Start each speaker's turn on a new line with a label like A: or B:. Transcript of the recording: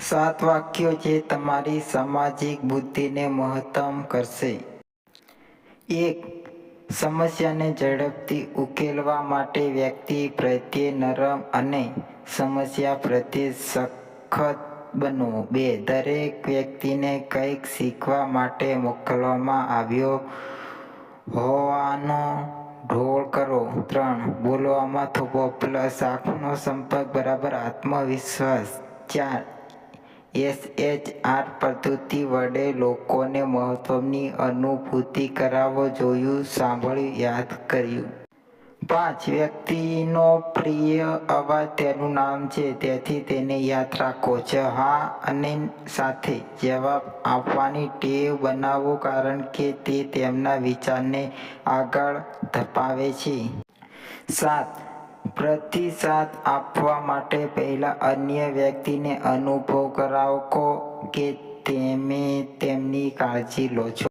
A: સાત વાક્યો જે તમારી સામાજિક બુદ્ધિને મહત્તમ કરશે. એક, સમસ્યાને ઝડપથી ઉકેલવા માટે વ્યક્તિ પ્રત્યે નરમ અને સમસ્યા પ્રત્યે સખત બનવું બે, દરેક વ્યક્તિને કંઈક શીખવા માટે મોકલવામાં આવ્યો હોવાનો ઢોળ કરો. ત્રણ, બોલવામાં થોભો. પ્લસ આંખનો સંપર્ક બરાબર આત્મવિશ્વાસ. ચાર એસએચઆર પદ્ધતિ વડે લોકોને મહત્વની અનુભૂતિ કરાવો જોયું, સાંભળ્યું, યાદ કર્યું. પાંચ, વ્યક્તિનો પ્રિય અવાજ, તેનું નામ છે, તેથી તેને યાદ રાખો. છ હા અને સાથે જવાબ આપવાની ટેવ બનાવો, કારણ કે તે તેમના વિચારને આગળ ધપાવે છે. સાત પ્રતિસાદ આપવા માટે પહેલાં અન્ય વ્યક્તિને અનુભવ કરાવો કે તમે તેમની કાળજી લો છો.